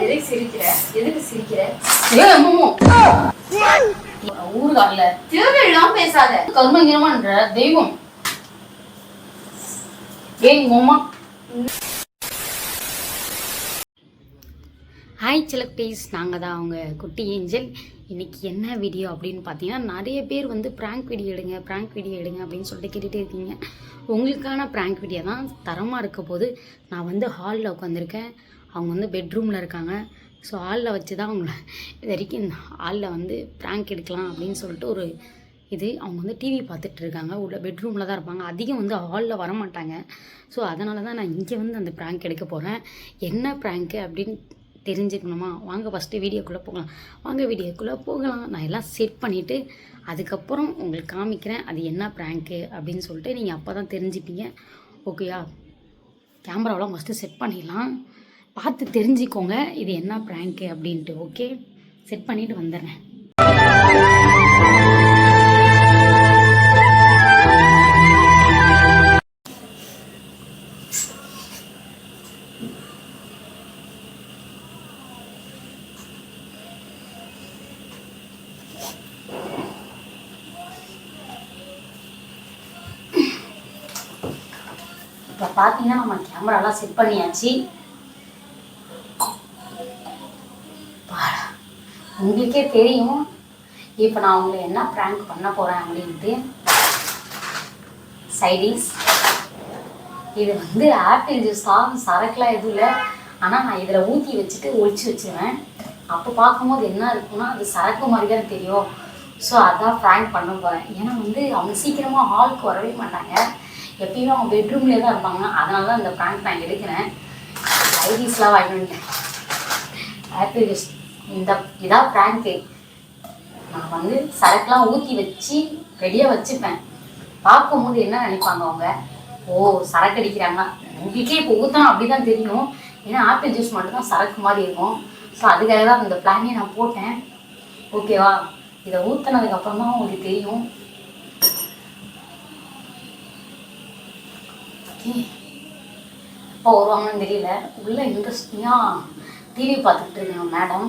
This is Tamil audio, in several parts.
எதுக்கு சிரிக்கிற? சிரிக்கிற? பேசாத. தெய்வம். ஏய் ஹாய் சிலக்டீஸ் நாங்கள் தான் அவங்க குட்டி ஏஞ்சல். இன்னைக்கு என்ன வீடியோ அப்படின்னு பார்த்தீங்கன்னா நிறைய பேர் வந்து ப்ராங்க் வீடியோ எடுங்க ப்ராங்க் வீடியோ எடுங்க அப்படின்னு சொல்லிட்டு கேட்டுகிட்டே இருக்கீங்க. உங்களுக்கான ப்ராங்க் வீடியோ தான் தரமாக இருக்க போது நான் வந்து ஹாலில் உட்காந்துருக்கேன் அவங்க வந்து பெட்ரூமில் இருக்காங்க. ஸோ ஹாலில் வச்சு தான் அவங்கள இது வரைக்கும் ஹாலில் வந்து ப்ராங்க் எடுக்கலாம் அப்படின்னு சொல்லிட்டு ஒரு இது அவங்க வந்து டிவி பார்த்துட்டு இருக்காங்க. உள்ள பெட்ரூமில் தான் இருப்பாங்க. அதிகம் வந்து ஹாலில் வர மாட்டாங்க ஸோ அதனால தான் நான் இங்கே வந்து அந்த ப்ராங்க் எடுக்க போகிறேன் என்ன ப்ராங்க்கு அப்படின்னு தெரிஞ்சுக்கணுமா? வாங்க ஃபஸ்ட்டு வீடியோக்குள்ளே போகலாம். வாங்க வீடியோக்குள்ளே போகலாம். நான் எல்லாம் செட் பண்ணிவிட்டு அதுக்கப்புறம் உங்களுக்கு காமிக்கிறேன் அது என்ன ப்ராங்க்கு அப்படின்னு சொல்லிட்டு நீங்கள் அப்போ தான் தெரிஞ்சுப்பீங்க ஓகேயா கேமராவெலாம் ஃபஸ்ட்டு செட் பண்ணிடலாம். பார்த்து தெரிஞ்சுக்கோங்க இது என்ன ப்ராங்க்கு அப்படின்ட்டு ஓகே செட் பண்ணிவிட்டு வந்துடுறேன். நல்லா செட் பண்ணியாச்சு. உங்களுக்கே தெரியும். இப்போ நான் உங்களை என்ன ப்ராங்க் பண்ண போகிறேன் அப்படின்ட்டு. சைடிஸ் இது வந்து ஆப்பிள் ஜூஸ் தான் சரக்குலாம் எதுவும் இல்லை. ஆனால் நான் இதில் ஊற்றி வச்சுட்டு ஒழிச்சு வச்சுருவேன். அப்போ பார்க்கும்போது என்ன இருக்கும்னா அது சரக்கு மாதிரி தான் தெரியும். ஸோ அதான் ப்ராங்க் பண்ண போகிறேன் ஏன்னா வந்து அவங்க சீக்கிரமாக ஹாலுக்கு வரவே மாட்டாங்க. எப்பயுமே அவங்க பெட்ரூம்லேயே தான் இருப்பாங்க. அதனால தான் இந்த ப்ராங்க் நான் எடுக்கிறேன். ஐடிஸ்லாம் வாங்கிட்டு வந்துட்டேன் ஆப்பிள் ஜூஸ் இந்த இதான் ப்ராங்க்கு நான் வந்து சரக்குலாம் ஊற்றி வச்சு ரெடியாக வச்சுப்பேன். பார்க்கும்போது என்ன நினைப்பாங்க அவங்க? ஓ சரக்கு அடிக்கிறாங்க உங்களுக்கே இப்போ ஊற்றினா அப்படி தான் தெரியும். ஏன்னா ஆப்பிள் ஜூஸ் மட்டும் தான் சரக்கு மாதிரி இருக்கும். ஸோ அதுக்காக தான் இந்த பிளானே நான் போட்டேன். ஓகேவா இதை ஊற்றினதுக்கப்புறமா உங்களுக்கு தெரியும். எப்போ வருவாங்கன்னு தெரியல. உள்ளே இன்ட்ரெஸ்டிங்காக டிவி பார்த்துக்கிட்டு இருக்காங்க மேடம்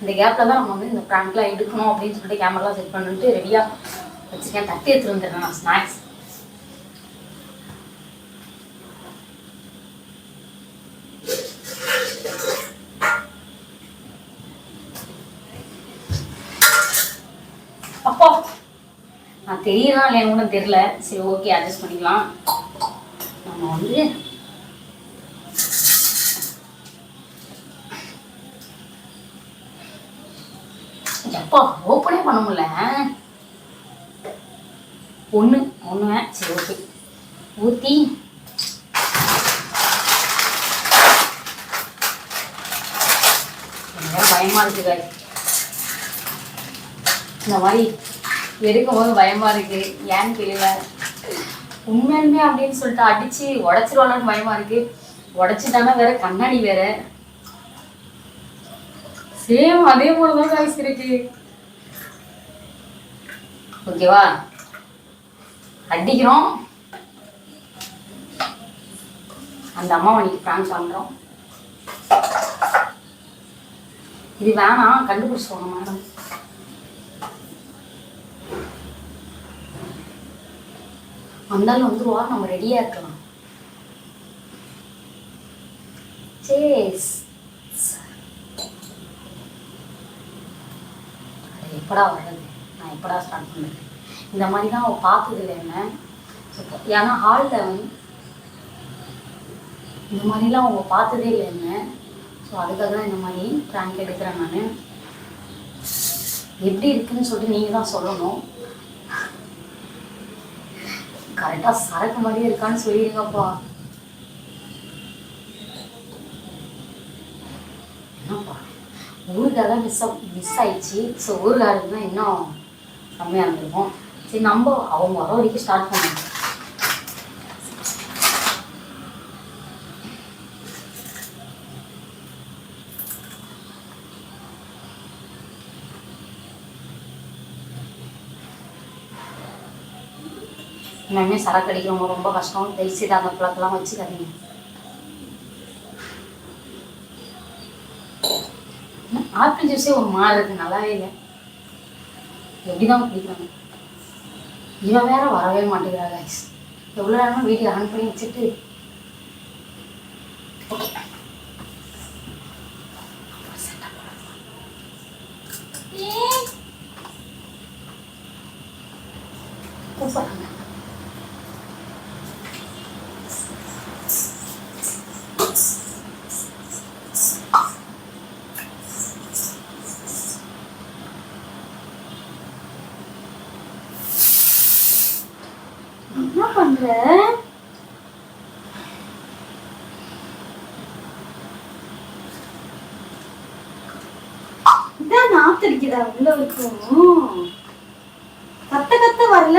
இந்த கேப்பில் தான் நம்ம வந்து இந்த ப்ராங்க்லாம் எடுக்கணும் அப்படின்னு சொல்லிட்டு கேமராலாம் செட் பண்ணிட்டு ரெடியாக வச்சுருக்கேன் தட்டி எடுத்துட்டு வந்துடுறேன் நான் ஸ்நாக்ஸ் அப்பா நான் தெரியலாம் இல்லையா கூட தெரியல. சரி ஓகே அட்ஜஸ்ட் பண்ணிக்கலாம். நம்ம வந்து எப்பா ஓப்பனே பண்ண முடியல ஒன்று ஒன்று சரி ஓகே ஊற்றி பயமா இருக்கு இந்த மாதிரி எடுக்கும்போது பயமா இருக்கு ஏன்னு தெரியல உண்மையாலுமே அப்படின்னு சொல்லிட்டு அடிச்சு உடச்சிருவாளான்னு பயமா இருக்கு. உடச்சிட்டானா வேற கண்ணாடி வேற. சேம் அதே போலதான் காய்ச்சி இருக்கு. ஓகேவா அடிக்கிறோம். அந்த அம்மாவை இன்னைக்கு ப்ராங்க் பண்றோம். இது வேணாம் கண்டுபிடிச்சோங்க மேடம் வந்தாலும் வந்துருவா நம்ம ரெடியா இருக்கலாம். சேஸ் அது எப்படா வர்றது? நான் எப்படா ஸ்டார்ட் பண்ணுறேன் இந்த மாதிரி தான் அவள் பார்த்ததில்ல என்ன ஏன்னா ஹாலில் வந்து இந்த மாதிரிலாம் அவங்க பார்த்ததே இல்லை என்ன? ஸோ அதுக்காக தான் இந்த மாதிரி ப்ராங்க் எடுக்கிறேன் நான். எப்படி இருக்குன்னு சொல்லிட்டு நீங்கள் தான் சொல்லணும். கரெக்டாக சரக்கு மாதிரியே இருக்கான்னு சொல்லிடுங்கப்பா. என்னப்பா? ஊருக்காக தான் மிஸ் மிஸ் ஆயிடுச்சு. ஸோ ஊருக்காருக்கு தான் இன்னும் கம்மியாக இருந்திருக்கும். சரி நம்ம அவங்க வர வரைக்கும் ஸ்டார்ட் பண்ணுவோம். எல்லாமே சரக்கு அடிக்கிறவங்க ரொம்ப கஷ்டம். தயவுசெய்து அந்த பிளக்கெலாம் வச்சுக்காதீங்க ஆப்பிள் ஜூஸே ஒரு மாதிரி இருக்குது நல்லாவே இல்லை. எப்படிதான் குடிக்கிறாங்க இவன் வேற வரவே மாட்டேங்கிறா கைஸ் எவ்வளோ நேரமும் வீடியோ ஆன் பண்ணி வச்சுட்டு இதான் நாத்தடிக்குதா உள்ள இருக்கும் கத்த கத்த வரல.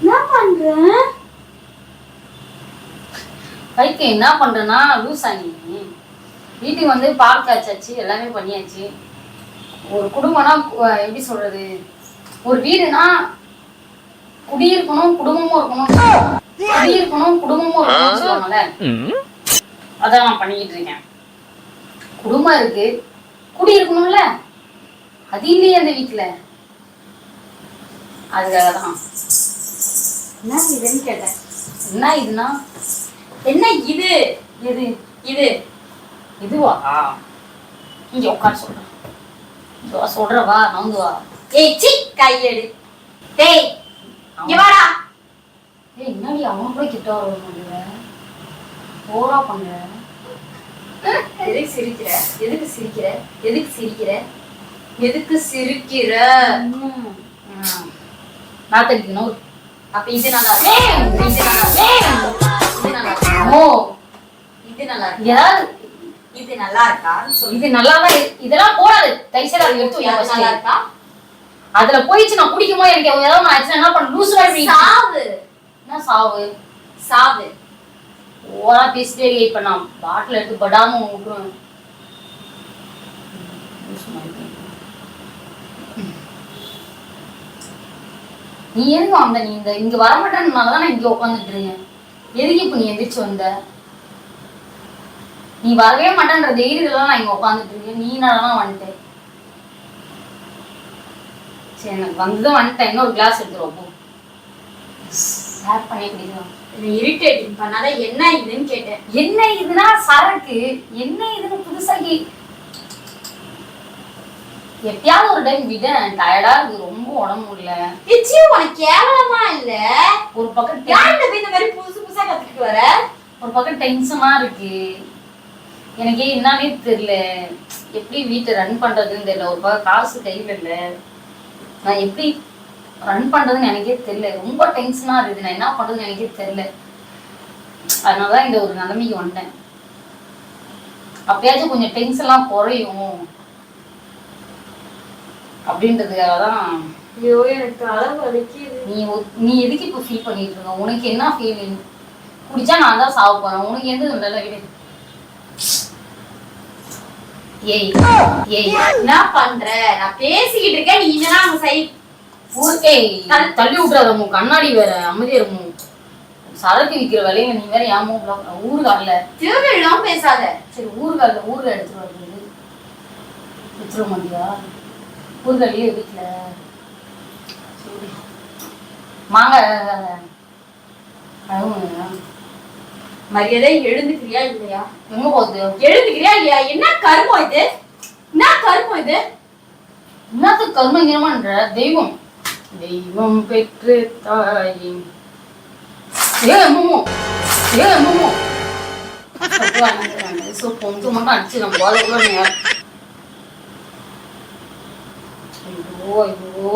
என்ன பண்ற? கைக்கு என்ன பண்றேன்னா லூசா நீ. வீட்டுக்கு வந்து பால் காய்ச்சாச்சு எல்லாமே பண்ணியாச்சு. ஒரு குடும்பம்னா எப்படி சொல்றது? ஒரு வீடுனா குடியிருக்கணும் குடும்பமும் இருக்கணும். குடியிருக்கணும் குடும்பமும் இருக்கணும்னு சொல்லுவாங்கல்ல. அதான் நான் பண்ணிக்கிட்டு இருக்கேன். குடும்பம் இருக்கு. குடி இருக்கணும்ல. அது இல்லையே அந்த வீட்டுல அதுக்காக தான் என்ன இதுன்னு கேட்டேன். என்ன இதுனா என்ன இது? எது? இது. இதுவா? இங்க உட்காந்து சொல்றேன். சொல்றவா நவுந்து வா. ஏய் சி கையெடு. டேய் இங்க வாடா. ஏய் என்னடி அவன் கூட கிட்ட வர முடியல ஓரா பண்ற எதுக்கு சிரிக்கிற? எதுக்கு சிரிக்கிற? எதுக்கு சிரிக்கிற? எதுக்கு சிரிக்கிற? ம். நான் தெரிஞ்சுக்கணும் அப்ப இது நல்லா இருக்கு. இது நல்லா இருக்கு. இது நல்லா இருக்கு. ஓ இது நல்லா இருக்கு. ஏதாவது இது நல்லா தான். இதெல்லாம் போடாது. தயவுசெய்து அதை எடுத்து. நல்லா இருக்கா? அதுல போயிடுச்சு நான் குடிக்கும்போது எனக்கு ஏதாவது ஒண்ணு ஆச்சுன்னா என்ன பண்ண லூஸ் மாதிரி சாவு. என்ன சாவு? சாவு. ஓரா பேசிட்டே இரு. இப்ப நான் பாட்டில் எடுத்து படாம விட்டுருவேன். நீ எதுக்கு வந்த? நீ இந்த இங்க வர மாட்டேன்னால தான் நான் இங்க உட்காந்துட்டு இருக்கேன். எதுக்கு இப்ப நீ எந்திரிச்சு வந்த? நீ வரவே மாட்டேன்ற தைரியத்துல நான் இங்க உட்காந்துட்டு இருக்கேன். நீ நான் வந்துட்டேன் சரி எனக்கு வந்ததும் வந்துட்டேன். இன்னொரு கிளாஸ் எடுத்துருவோம் போ ஷேர் பண்ணி குடிக்கலாம் இரிட்டேட்டிங் பண்ணாத என்ன இதுன்னு கேட்டேன். என்ன இதுனா சரக்கு. என்ன இதுன்னு புதுசாகி எப்பயாவது ஒரு டைம் விட டயர்டா இருக்கு ரொம்ப உடம்பு இல்ல இச்சி உனக்கு கேவலமா இல்ல? ஒரு பக்கம் யார்கிட்ட போய் இந்த மாதிரி புதுசு புதுசா கத்துக்கிட்டு வர? ஒரு பக்கம் டென்ஷனா இருக்கு. எனக்கு என்னன்னே தெரியல. எப்படி வீட்டை ரன் பண்றதுன்னு தெரியல. ஒரு பக்கம் காசு கையில இல்ல. நான் எப்படி ரன் பண்றதுன்னு எனக்கே தெரியல. ரொம்ப டென்ஷனா இருக்குது நான் என்ன பண்றதுன்னு எனக்கே தெரியல. அதனாலதான் இந்த ஒரு நிலைமைக்கு வந்துட்டேன் அப்பயாச்சும் கொஞ்சம் டென்ஷன்லாம் குறையும். அப்படின்றதுக்காக தான் ஐயோ எனக்கு தலை வலிக்குது. நீ நீ எதுக்கு இப்போ ஃபீல் பண்ணிட்டு இருக்க? உனக்கு என்ன ஃபீலிங் குடிச்சா நான் தான் சாவ போறேன். உனக்கு எந்த நல்ல விடு ஏய் ஏய் என்ன பண்ற நான் பேசிக்கிட்டு இருக்கேன் நீ என்னன்னா அங்க சை தள்ளி விட்டுறாத உன் கண்ணாடி வேற அமைதியா இருக்கும் சரக்கு விற்கிற விலையில நீ வேற ஏமோ ஊறுகால திருவிழாம பேசாத சரி ஊறுகால ஊறுகாய் எடுத்துட்டு வருது எடுத்துட மாட்டியா ஊறுகாயிலே வீட்டுல மாங்காய் அதுவும் மரியாதை எழுந்துக்கிறியா இல்லையா? எங்க போகுது எழுந்துக்கிறியா இல்லையா? என்ன கருமம் இது? என்ன கருமம் இது? என்னத்துக்கு கர்மங்கிரமான்ற தெய்வம். தெய்வம் பெற்று தாயி ஏ அம்மம்மோ ஏ அம்மம்மோ ஸோ கொஞ்சம் மட்டும் அடிச்சு நம்ம ஐயோ ஐயோ.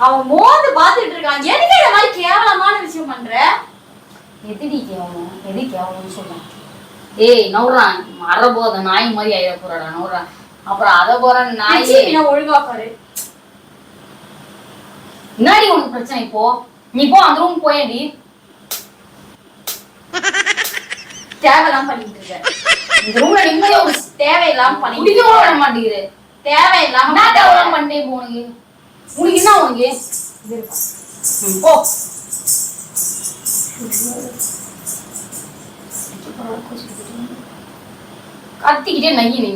அவன் மோந்து பாத்துட்டு இருக்கான். எதுக்கு இந்த மாதிரி கேவலமான விஷயம் பண்ற? எதிரி கேவலம்? எது கேவலம்னு சொல்றேன். ஏய் நவுறான் மர போத நாய் மாதிரி ஆயிட போறாடா நவுறான் அப்புறம் அதை போற நாய் ஒழுங்கா பாரு. என்னடி உனக்கு பிரச்சனை இப்போ? நீ போ அந்த ரூம் போயேடி தேவையெல்லாம் பண்ணிட்டு இருக்க. இந்த ரூம்ல நிம்மதியா ஒரு தேவையில்லாம குடிக்க இருக்க. விட மாட்டேங்குது. தேவையில்லாம என்ன தேவையில்லாம் பண்ணிட்டே இப்போ உனக்கு? என்ன உனக்கு? போ. கத்திக்கிட்டே நகி நீ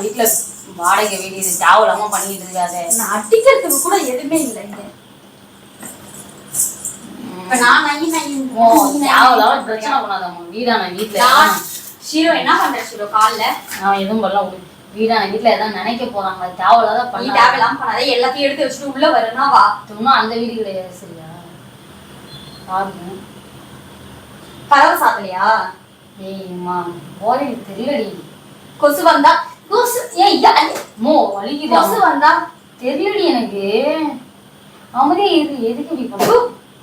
வீட்டுல வாடகை வீடு இது பண்ணிட்டு இருக்காத. நான் அடிக்கிறதுக்கு கூட எதுவுமே இல்லை இங்க. இப்ப நான் பிரச்சனை பண்ணாதம்மா. வீட்டுல நான் ஷீரோ என்ன பண்ற ஷீரோ கால்ல? நான் எதுவும் பண்ணல விடு. வீடான வீட்டுல ஏதாவது நினைக்க போறாங்க. தேவையில்லாத பண்ண தேவையில்லாம பண்ணாத. எல்லாத்தையும் எடுத்து வச்சுட்டு உள்ள வரனா வா. இன்னும் அந்த வீடு கிடையாது சரியா? பாருங்க. கதவை சாத்தலையா? ஏய் அம்மா போதை தெரியலடி. கொசு வந்தா கொசு ஏய் மோ வலிக்குது கொசு வந்தா? தெரியலடி எனக்கு. இது எதுக்கு இப்படி பண்ண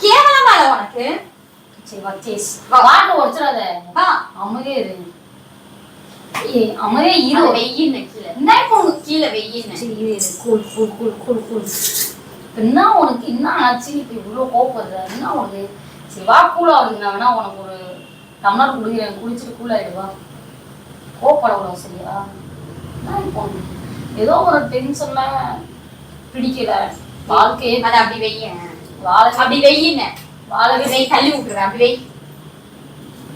கேவலமா இல்ல உனக்கு? சரி வச்சேஸ் வா. வாட்டு உடச்சிடாத. வா. அமரே இரு. ஏய் அமரே இரு. வெயின்னு கீழே. என்ன உனக்கு? கீழே வெயின்னு சரி இரு இரு. Cool cool cool cool cool என்ன உனக்கு? என்ன ஆச்சு? இப்ப இவ்வளோ கோவப்படுற? என்ன உனக்கு? சரி வா கூலா வருங்க நான் வேணா உனக்கு ஒரு டம்ளர் குடிக்கிறேன். குடிச்சிட்டு கூல் ஆயிடுவா கோவப்படக்கூடாது சரியா? என்ன இப்போ? ஏதோ ஒரு டென்ஷன்ல பிடிக்கல. வாழ்க்கையே அதை அப்படி வெய்யேன் அப்படி வெயின்னு வாழ வெய் தள்ளி விட்டுருவேன் அப்படி வெய்.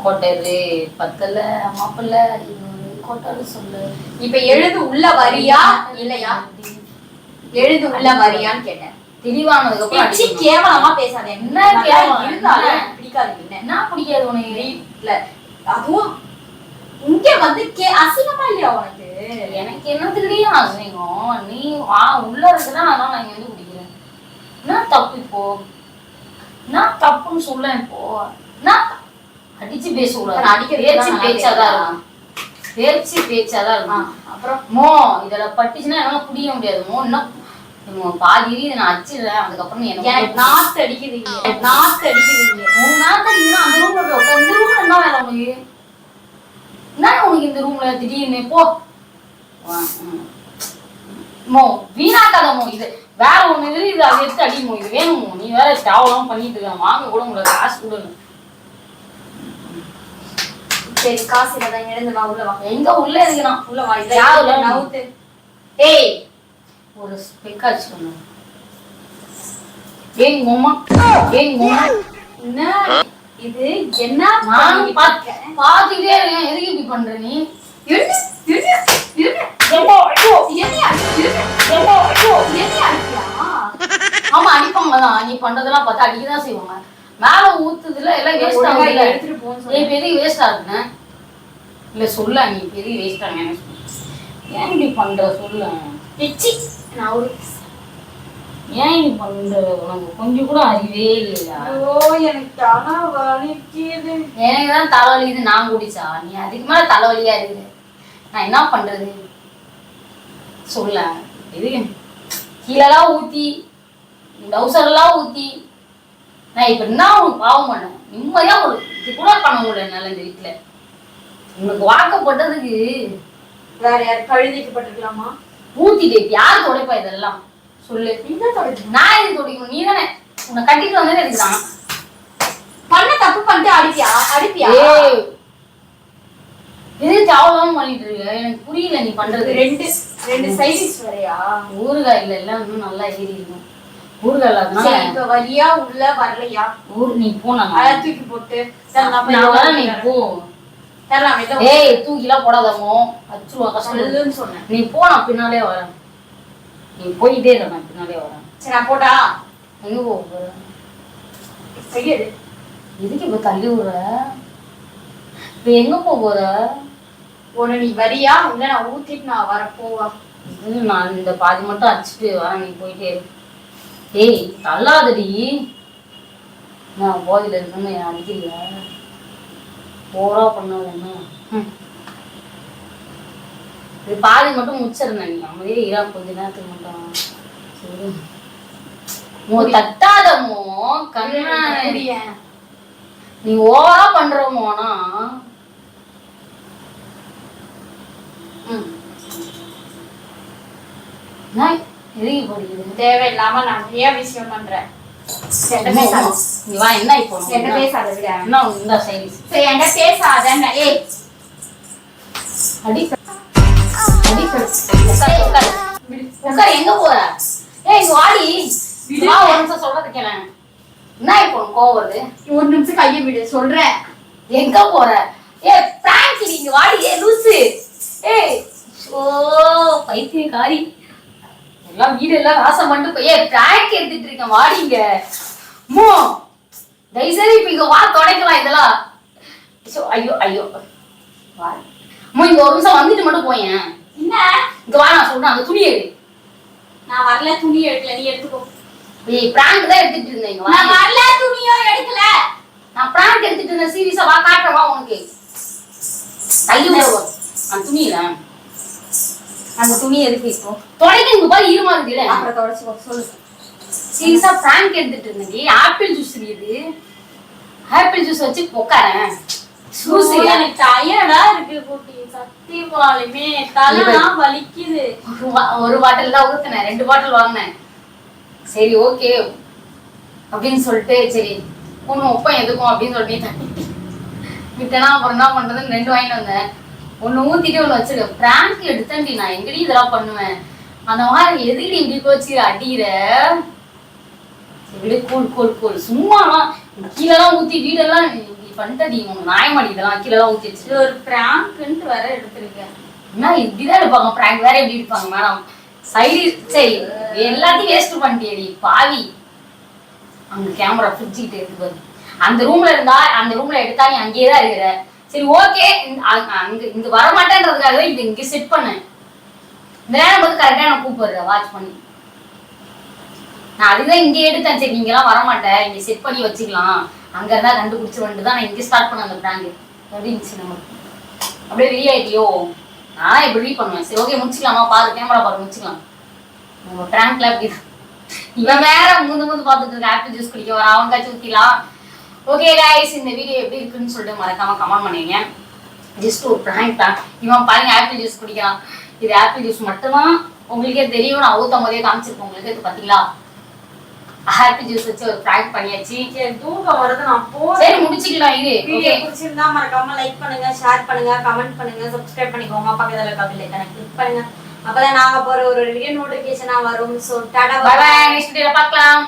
கொட்டரு பத்தல மாப்பிள்ள கொட்டரு சொல்லு. இப்ப எழுது உள்ள வரியா இல்லையா? எழுது உள்ள வரியான்னு கேட்டேன். தெளிவானதுக்கு அப்புறம். கேவலமா பேசாத. என்ன கேவலம்? இருந்தாலும் பிடிக்காது. என்ன பிடிக்காது உனக்கு. அதுவும் இங்க வந்து கே அசிங்கமா இல்லையா உனக்கு? எனக்கு என்ன தெரியும் அசிங்கம். நீ உள்ள இருக்குதா அதான் நான் இங்க வந்து என்ன தப்பு இப்போ? என்ன தப்புன்னு சொல்ல இப்போ? என்ன? அடிச்சு பேசக்கூடாது. நான் அடிக்கிறது பேச்சு தான் பேச்சாதான் நான் இருக்கும். பேச்சு பேச்சாதான் ஆ, இருக்கும் அப்புறம் மோ இதுல பட்டுச்சுன்னா என்னால புரிய முடியாது. மோ இவங்க பாதி இதை நான் அடிச்சிடுறேன். அதுக்கப்புறம் எனக்கு நாத்து அடிக்குதுங்க எனக்கு நாத்து அடிக்குதுங்க உன் நேரத்துல இருந்தா அந்த ரூம்ல போய். இந்த ரூம்ல என்ன வேலை உனக்கு? என்ன உனக்கு இந்த ரூம்ல திடீர்னு போ. மோ வீணாக்காத மோ இது வேற ஒண்ணு இருக்கு இது அதை எடுத்து அடிமோ இது வேணுமோ? நீ வேற தேவலாம் பண்ணிட்டு இருக்க வாங்க கூட உங்களுக்கு காசு கொடுங்க சரி காசு இல்லதான் எழுந்து வா உள்ள வா. எங்க உள்ள இருக்கிறான் உள்ள வா இதை யாருல? நவுத்து ஏய் ஒரு ஸ்பெக்கா வச்சுக்கோங்க ஏய் மோமா ஏய் மோமா என்ன? இது என்ன நான்? பாத்துக்கிட்டே இருக்கேன். எதுக்கு இப்படி பண்ற நீ? ஆமா அடிப்பாங்க தான் நீ பண்றதெல்லாம் பார்த்தா அடிக்கதான் செய்வாங்க. மேல ஊத்துதுல எல்லாம் வேஸ்ட் இதை எடுத்துட்டு போன்னு எதுக்கு வேஸ்ட் ஆகுதுன்னு இல்ல சொல்ல நீ எதுக்கு வேஸ்ட் ஆகுங்க ஏன் இப்படி பண்ற சொல்ல. பிச்சி. நான் ஒரு ஏன் இப்படி பண்ற உனக்கு கொஞ்சம் கூட அறிவே இல்லையா? ஐயோ, எனக்கு தலை வலிக்குது. எனக்கு தான் தலைவலிக்குது நான் குடிச்சா. நீ அதுக்கு மேல தலைவலியா இருக்குது நான் என்ன பண்றது? சொல்ல. இது கீழெல்லாம் ஊத்தி டவுசர்லாம் ஊத்தி நான் இப்ப என்ன உனக்கு பாவம் பண்ணேன்? நிம்மதியா ஒரு இது கூட பண்ண முடியல என்னால இந்த வீட்டுல உனக்கு வாக்கப்பட்டதுக்கு வேற யார் கழுதிக்கப்பட்டிருக்கலாமா ஊத்திட்டு யாரு துடைப்பா இதெல்லாம்? சொல்லு. என்ன தொடர்பு? நான் இது துடைக்கணும்? நீ தானே உன்னை கட்டிட்டு வந்ததே இதுதான் பண்ண தப்பு பண்ணிட்டு அடிப்பியா? அடிப்பியா? எது தேவலாம பண்ணிட்டு இருக்க எனக்கு புரியல நீ பண்றது. ரெண்டு ரெண்டு சைடிஸ் வரையா? ஊறுகாய் இல்ல எல்லாம் இன்னும் நல்லா ஏறி இருக்கும். ஊறுகாய் இல்லாதனால இப்ப வரியா உள்ள வரலையா? ஊர் நீ போனா அதை தூக்கி போட்டு. நான் நான் வரேன் நீ. போ. நான் ஏய் தூக்கிலாம் போடாதமோ கஷ்டம். சொல்லுன்னு சொன்னேன். நீ போ நான் பின்னாலே வரேன். நீ போயிட்டே இரு நான் பின்னாலே வரேன். சரி நான் போட்டா? எங்க போக போற? கையெடு. எதுக்கு இப்ப தள்ளி விடுற? இப்ப எங்க போக போற? ஒண்ணு நீ வரியா? இல்ல நான் ஊத்திட்டு நான் வர போவா இது நான் இந்த பாதி மட்டும் அடிச்சுட்டு வரேன் நீ போயிட்டே ஏய் தள்ளாதடி. நான் போதையில இருக்குன்னு அடிக்கிறியா? ஓவரா பண்ணாத என்ன? ம். இது பாதி மட்டும் முச்சிருந்தேன் நீ அமைதியே இரா கொஞ்ச நேரத்துக்கு மட்டும் மோ தட்டாதமோ கண்ணா நீ ஓவரா பண்றமோனா ம் நான் எதுக்கு படிக்குது தேவையில்லாம நான் நிறைய விஷயம் பண்றேன். என்ன இப்போ என்கிட்ட பேசாத விட என்ன இந்த சரி என்கிட்ட பேசாத ஏய். அடி அடி உட்காரு உட்காரு. உட்காரு எங்க போற? ஏய் வாடி. வா ஒரு நிமிஷம் சொல்றது கேள. என்ன இப்போ கோவம் வருது? ஒரு நிமிஷம் கையை விடு சொல்றேன். எங்க போற? ஏ பிராங்க் நீங்க வாடி. ஏ லூசு. ஏய் ஓ பைத்தியக்காரி. எல்லாம் வீடு எல்லாம் நாசம் பண்ணிட்டு போய் பிராங்க் எடுத்துட்டு இருக்கேன் வாடிங்க. மோ தயவுசெய்து இப்ப இங்க வா தொடக்கலாம் இதெல்லாம். ஐயோ, ஐயோ ஐயோ. வா. அம்மா இங்க ஒரு நிமிஷம் வந்துட்டு மட்டும் போயேன். என்ன? இங்க வா நான் சொல்றேன் அந்த துணி எடு. நான் வரல துணி எடுக்கல நீ எடுத்துக்கோ. ஏய் பிராங்க் தான் எடுத்துட்டு இருந்தேன் இங்க வா. நான் வரல துணியும் எடுக்கல. நான் பிராங்க் எடுத்துட்டு இருந்தேன் சீரியஸா வா காட்டுறேன் வா உனக்கு. கையில் அந்த துணியில அந்த துணி எதுக்கு இப்போ? தொடக்க இங்க பாரு ஈரமா இருக்குல்ல அப்புறம் தொடச்சுக்கோ சொல்லு. சீரியஸா பிராங்க் எடுத்துட்டு ஆப்பிள் ஜூஸ் இது. ஆப்பிள் ஜூஸ் வச்சு உட்காரேன் ஜூஸ் ஐயோ, எனக்கு டயர்டா இருக்கு குட்டி. சத்தியமாலுமே தலைலாம் வலிக்குது. ஒரு பாட்டில் தான் ஊத்துனேன். ரெண்டு பாட்டில் வாங்கினேன். சரி ஓகே அப்படின்னு சொல்லிட்டு சரி ஒன்று ஒப்பம் எதுக்கும் அப்படின்னு சொல்லிட்டு விட்டனா அப்புறம் என்ன பண்றதுன்னு ரெண்டு வாங்கிட்டு வந்தேன். ஒன்று ஊத்திட்டு ஒன்று வச்சிருக்கேன் பிராங்க் எடுத்தேன்டி நான் எங்கடி இதெல்லாம் பண்ணுவேன்? அந்த மாதிரி எதுக்கடி இப்படி போச்சு அடிக்கிற? விடு கூல் கூல் கூல் சும்மாலாம் கீழெல்லாம் ஊத்தி வீடெல்லாம் பண்ணிட்டடி உன் நாயமாடி இதெல்லாம் கீழெல்லாம் ஊத்தி வச்சு ஒரு பிராங்க்ன்ட்டு வர எடுத்திருக்கேன் என்ன இப்படிதான் எடுப்பாங்க பிராங்க் வேற எப்படி எடுப்பாங்க மேடம் சைடு சரி எல்லாத்தையும் வேஸ்ட் பண்ணிட்டியடி பாவி. அங்க கேமரா ஃப்ரிட்ஜிக்கிட்ட இருக்கு அந்த ரூம்ல இருந்தா அந்த ரூம்ல எடுத்தா நீ அங்கேயே தான் இருக்கிற. சரி ஓகே அங்க இங்க வர மாட்டேன்றதுக்காக இது இங்க செட் பண்ணேன். இந்த போது கரெக்டா நான் கூப்பிடுறேன். வாட்ச் பண்ணி. நான் அதுதான் இங்கே எடுத்தேன். சரி நீங்களாம் வர மாட்டேன் இங்க செட் பண்ணி வச்சுக்கலாம். அங்க இருந்தா கண்டுபிடிச்ச வந்துட்டு தான் நான் இங்க ஸ்டார்ட் பண்ண அந்த பிராங்க் எப்படி இருந்துச்சு நமக்கு? அப்படியே வெளியே ஆயிட்டியோ? நான் இப்படி பண்ணுவேன்? சரி ஓகே முடிச்சுக்கலாமா? பாரு கேமரா பாரு முடிச்சுக்கலாம். உங்க பிராங்க்ல அப்படி இவன் வேற முந்து முந்து பார்த்துட்டு இருக்க ஆப்பிள் ஜூஸ் குடிக்க வர அவன் காய்ச்சி ஊத்திலாம் ஓகே guys இந்த வீடியோ எப்படி இருக்குன்னு சொல்லிட்டு மறக்காம கமெண்ட் பண்ணுவீங்க ஜஸ்ட் ஒரு பிராங்க் தான். இவன் பாருங்க ஆப்பிள் ஜூஸ் குடிக்கிறான். இது ஆப்பிள் ஜூஸ் மட்டும்தான் உங்களுக்கே தெரியும் நான் ஊத்த போதே காமிச்சிருப்பேன். உங்களுக்கு இது பாத்தீங்களா ஆப்பிள் ஜூஸ் வச்சு ஒரு பிராங்க் பண்ணியாச்சு. சரி தூக்கம் வருது நான் போறேன். சரி முடிச்சுக்கலாம் இது வீடியோ பிடிச்சிருந்தா மறக்காம லைக் பண்ணுங்க ஷேர் பண்ணுங்க கமெண்ட் பண்ணுங்க சப்ஸ்கிரைப் பண்ணிக்கோங்க. பக்கத்துல இருக்க பெல் ஐக்கான கிளிக் பண்ணுங்க. அப்பதான் நாங்க போற ஒரு வீடியோ நோட்டிபிகேஷனா வரும். So Tata bye bye next வீடியோல பார்க்கலாம்.